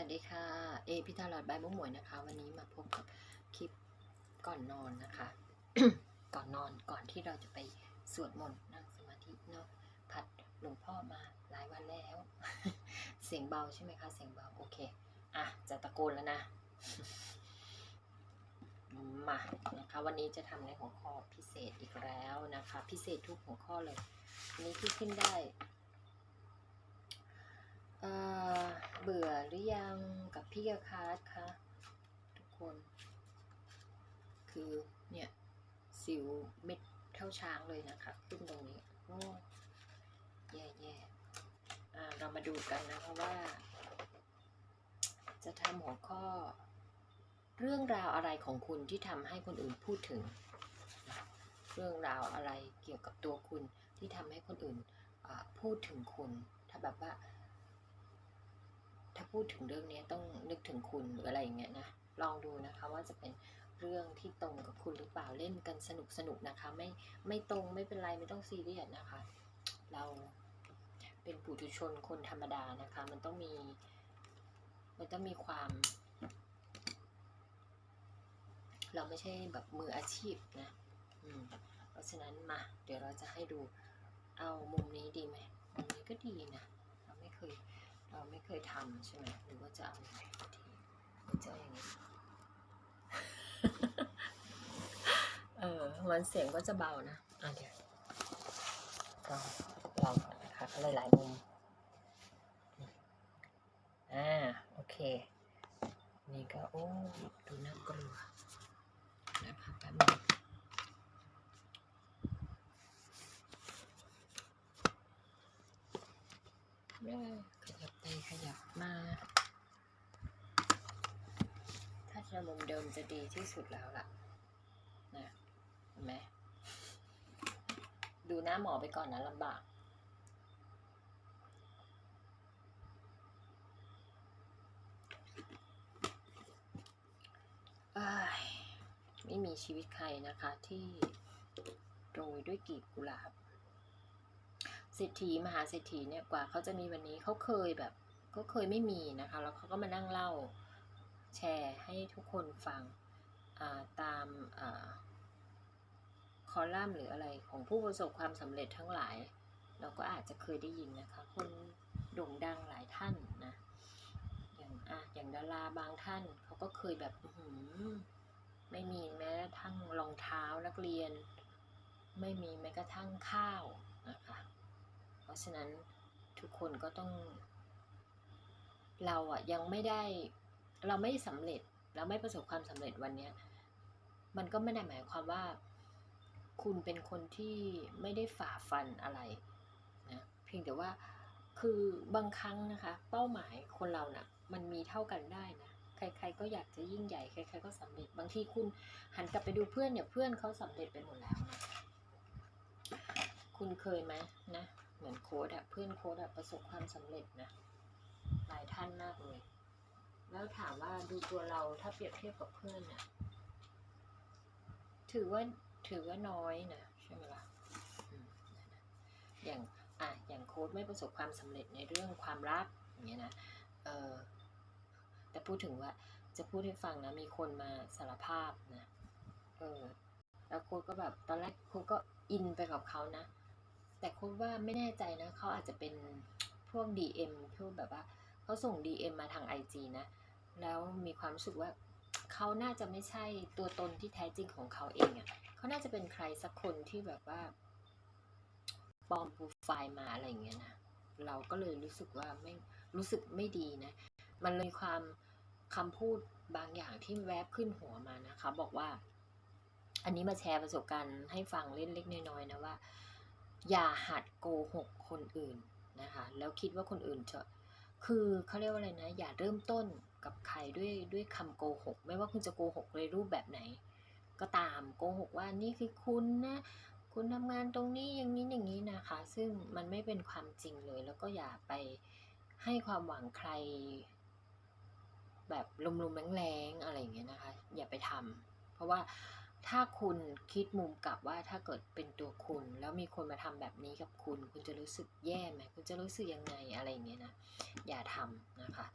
วัสดีค่ะ เอพิธาลอดบายบุ้งหมวยนะคะ วันนี้มาพบกับคลิปก่อนนอนนะคะ ก่อนนอนก่อนที่เราจะไปสวดมนต์นั่งสมาธิเนาะผัดหลวงพ่อมาหลายวันแล้ว เสียงเบาใช่ไหมคะ เสียงเบาโอเค อะ จะตะโกนแล้วนะ มานะคะ วันนี้จะทำในหัวข้อพิเศษอีกแล้วนะคะ พิเศษทุกหัวข้อเลย วันนี้ที่ขึ้นได้ เบื่อหรือยังกับพี่กคาร์ดคะทุกคน คือเนี่ย สิวเม็ดเท่าช้างเลยนะคะ ขึ้นตรงนี้โอ้แย่แย่ๆอ่าเรามาดูกันนะคะว่า จะทำหัวข้อ เรื่องราวอะไรของคุณที่ทำให้คนอื่นพูดถึง เรื่องราวอะไรเกี่ยวกับตัวคุณที่ทำให้คนอื่นพูดถึงคุณ ถ้าแบบว่า ถ้าพูดถึงเรื่องนี้ต้องนึกถึงคุณหรืออะไรอย่างเงี้ยนะลองดูนะคะว่าจะเป็นเรื่องที่ตรงกับคุณหรือเปล่าเล่นกันสนุกสนุกนะคะ ไม่ไม่ตรงไม่เป็นไรไม่ต้องซีเรียสนะคะ เราเป็นปุถุชนคนธรรมดานะคะ มันต้องมี มันต้องมีความ เราไม่ใช่แบบมืออาชีพนะอืมเพราะฉะนั้นมา เดี๋ยวเราจะให้ดูเอามุมนี้ดีไหมมุมนี้ก็ดีนะ เราไม่เคย เราไม่เคยทำใช่ไหมหรือว่าจะเอาอย่างไรดีหรือจะเอาอย่างนี้เออมันเสียงก็จะเบานะอะเดี๋ยวลองลองก่อนนะคะก็หลายๆมุมอ่าโอเค นี่ก็โอ้ดูน่ากลัวนะคะแป๊บนึงเอ้ยขยับไปขยับมา ถ้าจะมุมเดิมจะดีที่สุดแล้วล่ะนะเห็นไหมดูหน้าหมอไปก่อนนะลำบากไม่มีชีวิตใครนะคะที่โรยด้วยกีบกุหลาบเศรษฐีมหาเศรษฐีเนี่ยกว่าเขาจะมีวันนี้เขาเคยแบบก็เคยไม่มีนะคะ แล้วเขาก็มานั่งเล่า แชร์ให้ทุกคนฟังาตามาคอลัมน์หรืออะไรของผู้ประสบความสำเร็จทั้งหลาย เราก็อาจจะเคยได้ยินนะคะ คนโด่งดังหลายท่านนะอย่างอะอย่างดาราบางท่านเขาก็เคยแบบหือไม่มีแม้กระทั่งรองเท้านักเรียน ไม่มีแม้กระทั่งข้าวนะคะเพราะฉะนั้นทุกคนก็ต้อง เราอะยังไม่ได้ เราไม่สำเร็จเราไม่ประสบความสำเร็จวันเนี้ยมันก็ไม่ได้หมายความว่า คุณเป็นคนที่ไม่ได้ฝ่าฟันอะไรนะเพียงแต่ว่าคือบางครั้งนะคะ เป้าหมายคนเรานะ่ะ มันมีเท่ากันได้นะใคร ๆ ก็อยากจะยิ่งใหญ่ใครๆก็สำเร็จบางทีคุณหันกลับไปดูเพื่อนเนี่ยเพื่อนเขาสำเร็จไปหมดแล้วนะคุณเคยไหมนะเหมือนโค้ดอะเพื่อนโค้ดอะประสบความสำเร็จนะหลายท่านมากเลย แล้วถามว่าดูตัวเราถ้าเปรียบเทียบกับเพื่อนน่ะ ถือว่าถือว่าน้อยนะใช่ไหมล่ะอืมนั่นนะอย่างอะอย่างโค้ดไม่ประสบความสำเร็จในเรื่องความรักอย่างเงี้ยนะเออแต่พูดถึงว่าจะพูดให้ฟังนะมีคนมาสารภาพนะเออแล้วโค้ดก็แบบตอนแรกโค้ดก็อินไปกับเขานะ แต่โค้ดว่าไม่แน่ใจนะเขาอาจจะเป็นพวก DM พวกแบบว่าเขาส่ง DM มาทาง IG นะ แล้วมีความรู้สึกว่าเขาน่าจะไม่ใช่ตัวตนที่แท้จริงของเขาเองอะ่ะเขาน่าจะเป็นใครสักคนที่แบบว่าปลอมโปรไฟล์มาอะไรอย่างเงี้ยนะเราก็เลยรู้สึกว่าไม่รู้สึกไม่ดีนะ มันเลยความคำพูดบางอย่างที่แวบขึ้นหัวมานะคะ บอกว่า อันนี้มาแชร์ประสบการณ์ให้ฟังเล่นเล็กน้อยๆนะว่า อย่าหัดโกหกคนอื่นนะคะ แล้วคิดว่าคนอื่นจะคือเขาเรียกว่าอะไรนะ อย่าเริ่มต้น กับใครด้วยด้วยคำโกหก ไม่ว่าคุณจะโกหกในรูปแบบไหน ก็ตามโกหกว่านี่คือคุณนะคุณทำงานตรงนี้อย่างนี้อย่างนี้นะคะ ซึ่งมันไม่เป็นความจริงเลย แล้วก็อย่าไปให้ความหวังใคร แบบลมๆแรงๆอะไรอย่างเงี้ยนะคะ อย่าไปทำเพราะว่าถ้าคุณคิดมุมกลับว่าถ้าเกิดเป็นตัวคุณ แล้วมีคนมาทำแบบนี้กับคุณ คุณจะรู้สึกแย่ไหมคุณจะรู้สึกยังไงอะไรอย่างเงี้ยนะ อย่าทำนะคะ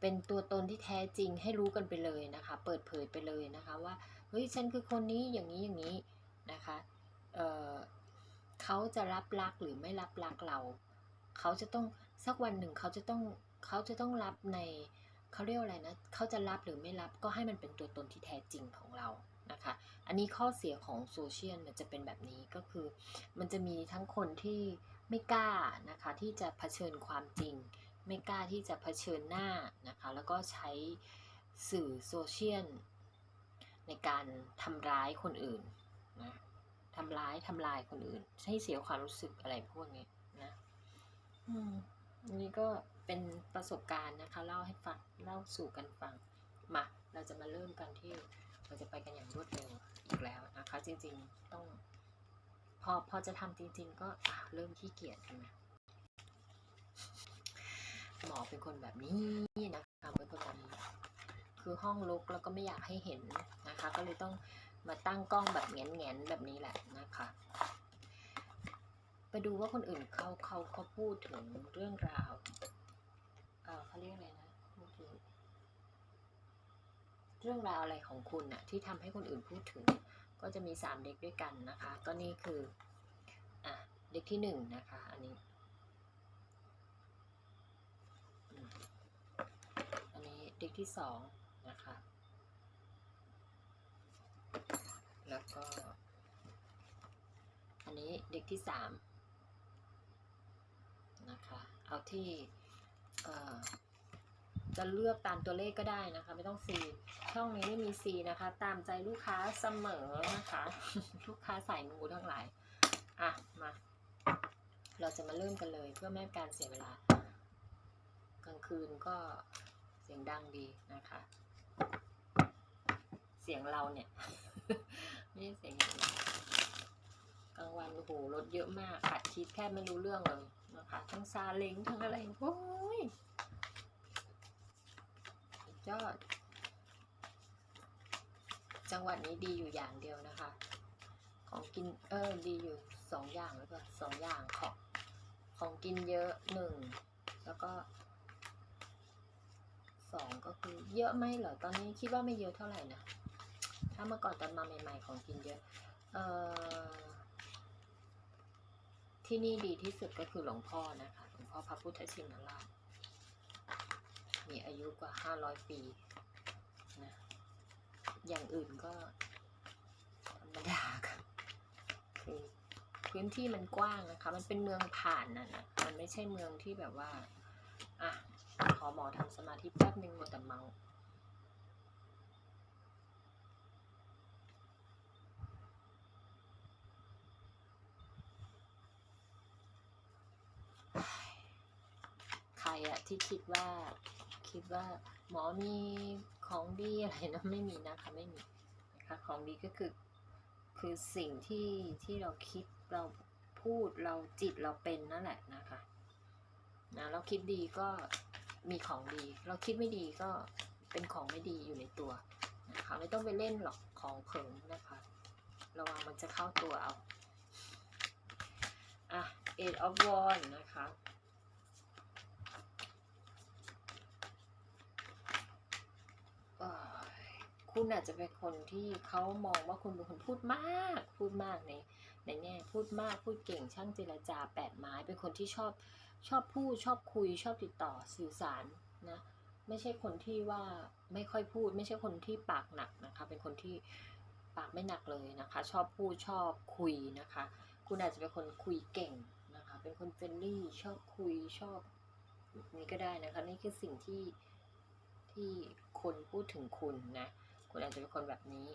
เป็นตัวตนที่แท้จริงให้รู้กันไปเลยนะคะ เปิดเผยไปเลยนะคะว่าเฮ้ยฉันคือคนนี้อย่างนี้อย่างนี้นะคะเอ่อเขาจะรับรักหรือไม่รับรักเรา เขาจะต้องสักวันหนึ่งเขาจะต้องเขาจะต้องรับในเขาเรียกอะไรนะเขาจะรับหรือไม่รับก็ให้มันเป็นตัวตนที่แท้จริงของเรานะคะ อันนี้ข้อเสียของโซเชียลมันจะเป็นแบบนี้ก็คือ มันจะมีทั้งคนที่ไม่กล้านะคะที่จะเผชิญความจริง ไม่กล้าที่จะเผชิญหน้านะคะ แล้วก็ใช้สื่อโซเชียลในการทำร้ายคนอื่นนะทำร้ายทำลายคนอื่น ให้เสียความรู้สึกอะไรพวกนี้นะอืมอันนี้ก็เป็นประสบการณ์นะคะ เล่าให้ฟังเล่าสู่กันฟังมาเราจะมาเริ่มกันที่เราจะไปกันอย่างรวดเร็วอีกแล้วนะคะ จริงๆต้อง พอพอจะทำจริง ๆ ก็เริ่มขี้เกียจใช่ไหมหมอเป็น คนแบบนี้นะคะเป็นคนแบบนี้คือห้องลุกแล้วก็ไม่อยากให้เห็นนะคะ ก็เลยต้องมาตั้งกล้องแบบแงนๆแบบนี้แหละนะคะ ไปดูว่าคนอื่นเขาเขาเขาพูดถึงเรื่องราวเออเขาเรียกอะไรนะเมื่อกี้เรื่องราวอะไรของคุณน่ะที่ทำให้คนอื่นพูดถึง ก็จะมีสามเด็กด้วยกันนะคะ ก็นี่คืออะเด็กที่หนึ่งนะคะ อันนี้อืม อันนี้เด็กที่สองนะคะ แล้วก็ อันนี้เด็กที่สามนะคะ เอาที่จะเลือกตามตัวเลขก็ได้นะคะ ไม่ต้อง C ช่องนี้ไม่มี C นะคะ ตามใจลูกค้าเสมอนะคะ ลูกค้าสายมูทั้งหลาย อะ มา เราจะมาเริ่มกันเลยเพื่อไม่ให้การเสียเวลากลางคืนก็ สียงดังดีนะคะ เสียงเราเนี่ย ไม่ใช่เสียงกลางวันโอ้โหรถเยอะมากอัดคลิปแค่ไม่รู้เรื่องเลยนะคะ ทั้งซาเล้งทั้งอะไรโอ้ยยอด จังหวัดนี้ดีอยู่อย่างเดียวนะคะ ของกินเออดีอยู่สองอย่างหรือเปล่าสองอย่างของของกินเยอะหนึ่งแล้วก็ ก็คือเยอะไหมเหรอตอนนี้คิดว่าไม่เยอะเท่าไหร่นะถ้าเมื่อก่อนตอนมาใหม่ ๆ ของกินเยอะเออที่นี่ดีที่สุดก็คือหลวงพ่อนะคะหลวงพ่อพระพุทธชินราชมีอายุกว่าห้าร้อยปีนะอย่างอื่นก็ธรรมดาค่ะคือพื้นที่มันกว้างนะคะ มันเป็นเมืองผ่านน่ะนะมันไม่ใช่เมืองที่แบบว่า ขอหมอทำสมาธิแป๊บนึงหมดแต่เมาใครอะที่คิดว่าคิดว่าหมอมีของดีอะไรนะไม่มีนะคะไม่มีนะคะของดีก็คือคือสิ่งที่ที่เราคิดเราพูดเราจิตเราเป็นนั่นแหละนะคะนะเราคิดดีก็ มีของดี เราคิดไม่ดีก็เป็นของไม่ดีอยู่ในตัวนะคะไม่ต้องไปเล่นหรอกของเผิงนะคะ ระวังมันจะเข้าตัวเอาอะ eight of wands นะคะคุณอาจจะเป็นคนที่เขามองว่าคุณเป็นคนพูดมาก พูดมากในในแง่พูดมากพูดเก่งช่างเจรจาแปดไม้ เป็นคนที่ชอบ ชอบพูดชอบคุยชอบติดต่อสื่อสารนะไม่ใช่คนที่ว่าไม่ค่อยพูด ไม่ใช่คนที่ปากหนักนะคะ เป็นคนที่ปากไม่หนักเลยนะคะ ชอบพูดชอบคุยนะคะ คุณอาจจะเป็นคนคุยเก่งนะคะ เป็นคนเฟรนลี่ชอบคุยชอบนี่ก็ได้นะคะ นี่คือสิ่งที่ที่คนพูดถึงคุณนะ คุณอาจจะเป็นคนแบบนี้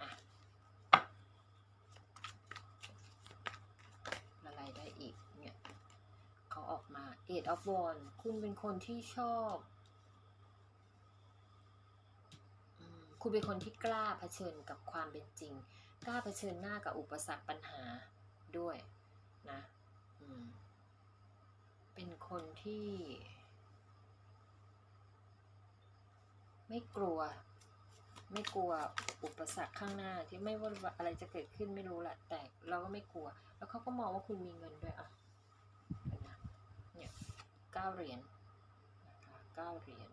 อะ อะไรได้อีก เนี่ย เขาออกมา eight of wands คุณเป็นคนที่ชอบคุณเป็นคนที่กล้าเผชิญกับความเป็นจริง กล้าเผชิญหน้ากับอุปสรรคปัญหาด้วยนะเป็นคนที่ ไม่กลัว ไม่กลัวอุปสรรคข้างหน้าที่ไม่ว่าอะไรจะเกิดขึ้นไม่รู้แหละแต่เราก็ไม่กลัว แล้วเขาก็มองว่าคุณมีเงินด้วยอะ เห็นไหมเนี่ยเก้าเหรียญนะคะเก้าเหรียญ